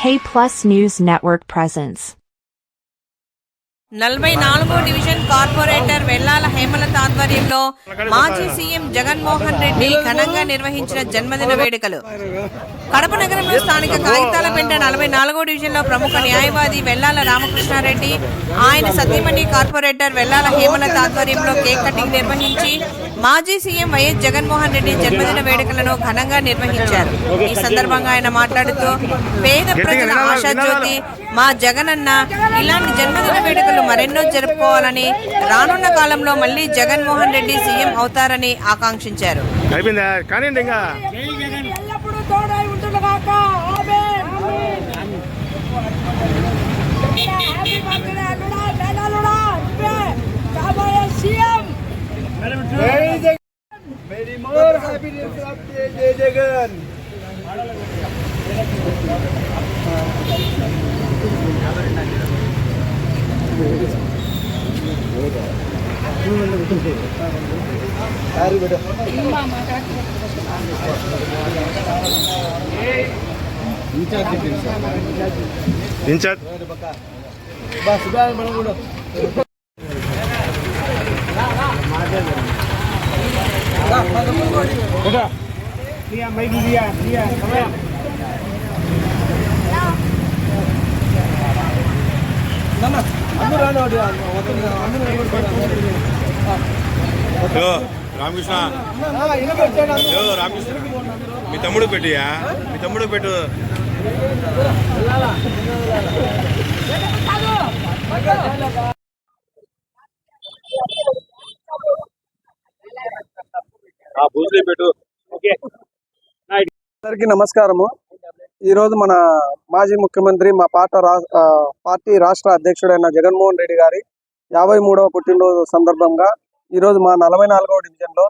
K Plus News Network presents. నలభై నాలుగో division corporator Vellala Hemalatha ఆధ్వర్యంలో మాజీ సీఎం జగన్మోహన్ రెడ్డి ఘనంగా నిర్వహించిన జన్మదిన వేడుకలు. కడప నగరంలో స్థానిక కాగితాలపేట నలభై నాలుగో డివిజన్లో ప్రముఖ న్యాయవాది వెల్లాల రామకృష్ణారెడ్డి ఆయన సతీమణి కార్పొరేటర్ వెల్లాల హేమలత ఆధ్వర్యంలో కేక్ కటింగ్ నిర్వహించి మాజీ సీఎం వైఎస్ జగన్మోహన్ రెడ్డి జన్మదిన వేడుకలను ఘనంగా నిర్వహించారు. ఈ సందర్భంగా ఆయన మాట్లాడుతూ పేద ప్రజల ఆశాజ్యోతి మా జగనన్న ఇలాంటి జన్మదిన వేడుకలు మరెన్నో జరుపుకోవాలని రానున్న కాలంలో మళ్ళీ జగన్మోహన్ రెడ్డి సీఎం అవుతారని ఆకాంక్షించారు. Many more happiness Jai Jagan. Dincat Dincat Dincat Dincat Dincat Dincat Ramakrishna. మీ తమ్ముడు పెట్టియా? మీ తమ్ముడు పెట్టు. ఆ బూజులు పెట్టు. ఓకే. అందరికీ నమస్కారము. ఈరోజు మన మాజీ ముఖ్యమంత్రి మా పాట ఆ, పార్టీ రాష్ట్ర అధ్యక్షుడైన జగన్మోహన్ రెడ్డి గారి యాభై మూడవ పుట్టినరోజు సందర్భంగా ఈరోజు మా నలభై నాలుగవ డివిజన్లో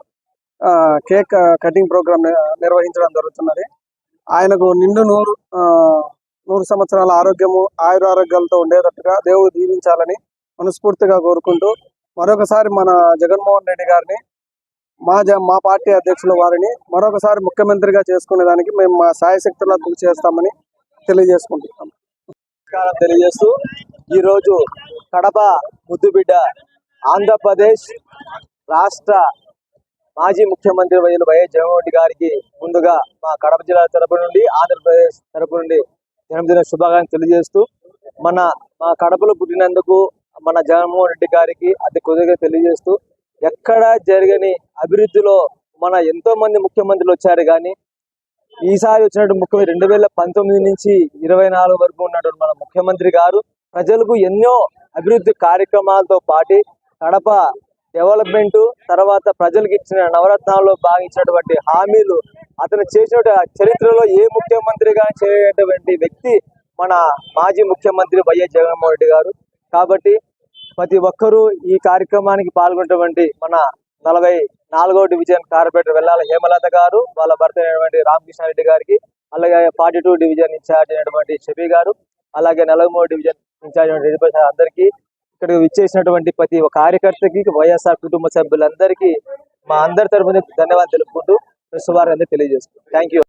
ఆ, కేక్ కటింగ్ ప్రోగ్రాం నిర్వహించడం జరుగుతున్నది. ఆయనకు నిండు నూరు ఆ, నూరు సంవత్సరాల ఆరోగ్యము ఆయురారోగ్యాలతో ఉండేటట్టుగా దేవుడు దీవించాలని మనస్ఫూర్తిగా కోరుకుంటూ మరొకసారి మన జగన్మోహన్ రెడ్డి గారిని మా జ మా పార్టీ అధ్యక్షుల వారిని మరొకసారి ముఖ్యమంత్రిగా చేసుకునే దానికి మేము మా సాయశక్తుల కృషి చేస్తామని తెలియజేసుకుంటున్నాం. నమస్కారం తెలియజేస్తూ ఈరోజు కడప ముద్దుబిడ్డ ఆంధ్రప్రదేశ్ రాష్ట్ర మాజీ ముఖ్యమంత్రి వైఎస్ వైఎస్ జగన్మోహన్ రెడ్డి గారికి ముందుగా మా కడప జిల్లా తరపు నుండి ఆంధ్రప్రదేశ్ తరపు నుండి జన్మదిన శుభాకాంక్షలు తెలియజేస్తూ మన మా కడపలో పుట్టినందుకు మన జగన్మోహన్ రెడ్డి గారికి అతి కొద్దిగా తెలియజేస్తూ ఎక్కడ జరగని అభివృద్ధిలో మన ఎంతో మంది ముఖ్యమంత్రులు వచ్చారు కానీ ఈసారి వచ్చినట్టు ముఖ్యమంత్రి రెండు వేల పంతొమ్మిది నుంచి ఇరవై నాలుగు వరకు ఉన్నటువంటి మన ముఖ్యమంత్రి గారు ప్రజలకు ఎన్నో అభివృద్ధి కార్యక్రమాలతో పాటి కడప డెవలప్మెంట్ తర్వాత ప్రజలకు ఇచ్చిన నవరత్నాల్లో భావించినటువంటి హామీలు అతను చేసిన చరిత్రలో ఏ ముఖ్యమంత్రిగా చేయటువంటి వ్యక్తి మన మాజీ ముఖ్యమంత్రి వైఎస్ జగన్మోహన్ రెడ్డి గారు. కాబట్టి ప్రతి ఒక్కరూ ఈ కార్యక్రమానికి పాల్గొన్నటువంటి మన నలభై నాలుగో డివిజన్ కార్పొరేటర్ వెల్లాల హేమలత గారు వాళ్ళ భర్త అయినటువంటి రామకృష్ణారెడ్డి గారికి అలాగే ఫార్టీ టూ డివిజన్ ఇన్ఛార్జ్ అయినటువంటి షఫీ గారు అలాగే నలభై మూడు డివిజన్ ఇన్ఛార్జ్ అయినటువంటి అందరికీ ఇక్కడ విచ్చేసినటువంటి ప్రతి ఒక్క కార్యకర్తకి వైఎస్ఆర్ కుటుంబ సభ్యులందరికీ మా అందరి తరఫున ధన్యవాదాలు తెలుపుకుంటూ శుభాకాంక్షలు తెలియజేస్తున్నాం థ్యాంక్ యూ